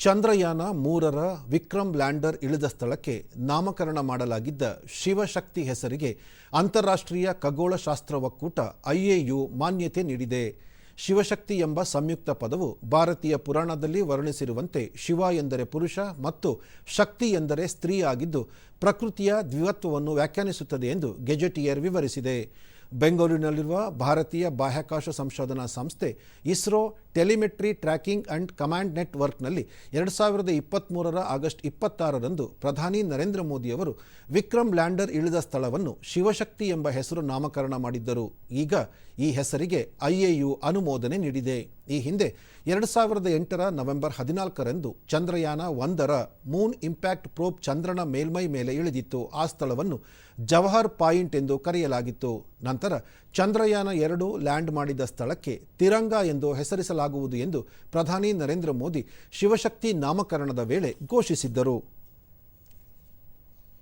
ಚಂದ್ರಯಾನ ಮೂರರ ವಿಕ್ರಮ್ ಲ್ಯಾಂಡರ್ ಇಳಿದ ಸ್ಥಳಕ್ಕೆ ನಾಮಕರಣ ಮಾಡಲಾಗಿದ್ದ ಶಿವಶಕ್ತಿ ಹೆಸರಿಗೆ ಅಂತಾರಾಷ್ಟ್ರೀಯ ಖಗೋಳಶಾಸ್ತ್ರ ಒಕ್ಕೂಟ ಐಎಯು ಮಾನ್ಯತೆ ನೀಡಿದೆ. ಶಿವಶಕ್ತಿ ಎಂಬ ಸಂಯುಕ್ತ ಪದವು ಭಾರತೀಯ ಪುರಾಣದಲ್ಲಿ ವರ್ಣಿಸಿರುವಂತೆ ಶಿವ ಎಂದರೆ ಪುರುಷ ಮತ್ತು ಶಕ್ತಿ ಎಂದರೆ ಸ್ತ್ರೀ ಆಗಿದ್ದು ಪ್ರಕೃತಿಯ ದ್ವಿವತ್ವವನ್ನು ವ್ಯಾಖ್ಯಾನಿಸುತ್ತದೆ ಎಂದು ಗೆಜೆಟಿಯರ್ ವಿವರಿಸಿದೆ. ಬೆಂಗಳೂರಿನಲ್ಲಿರುವ ಭಾರತೀಯ ಬಾಹ್ಯಾಕಾಶ ಸಂಶೋಧನಾ ಸಂಸ್ಥೆ ISRO telemetry tracking and command ನೆಟ್ವರ್ಕ್ನಲ್ಲಿ ಎರಡು ಸಾವಿರದ ಇಪ್ಪತ್ತ್ಮೂರರ ಆಗಸ್ಟ್ ಇಪ್ಪತ್ತಾರರಂದು ಪ್ರಧಾನಿ ನರೇಂದ್ರ ಮೋದಿಯವರು ವಿಕ್ರಮ್ ಲ್ಯಾಂಡರ್ ಇಳಿದ ಸ್ಥಳವನ್ನು ಶಿವಶಕ್ತಿ ಎಂಬ ಹೆಸರು ನಾಮಕರಣ ಮಾಡಿದ್ದರು. ಈಗ ಈ ಹೆಸರಿಗೆ ಐಎಯು ಅನುಮೋದನೆ ನೀಡಿದೆ. ಈ ಹಿಂದೆ ಎರಡು ಸಾವಿರದ ಎಂಟರ ನವೆಂಬರ್ ಹದಿನಾಲ್ಕರಂದು ಚಂದ್ರಯಾನ ಒಂದರ ಮೂನ್ ಇಂಪ್ಯಾಕ್ಟ್ ಪ್ರೋಬ್ ಚಂದ್ರನ ಮೇಲ್ಮೈ ಮೇಲೆ ಇಳಿದಿತ್ತು. ಆ ಸ್ಥಳವನ್ನು ಜವಹರ್ ಪಾಯಿಂಟ್ ಎಂದು ಕರೆಯಲಾಗಿತ್ತು. ನಂತರ ಚಂದ್ರಯಾನ ಎರಡು ಲ್ಯಾಂಡ್ ಮಾಡಿದ ಸ್ಥಳಕ್ಕೆ ತಿರಂಗ ಎಂದು ಹೆಸರಿಸಲಾಗುವುದು ಎಂದು ಪ್ರಧಾನಿ ನರೇಂದ್ರ ಮೋದಿ ಶಿವಶಕ್ತಿ ನಾಮಕರಣದ ವೇಳೆ ಘೋಷಿಸಿದ್ದರು.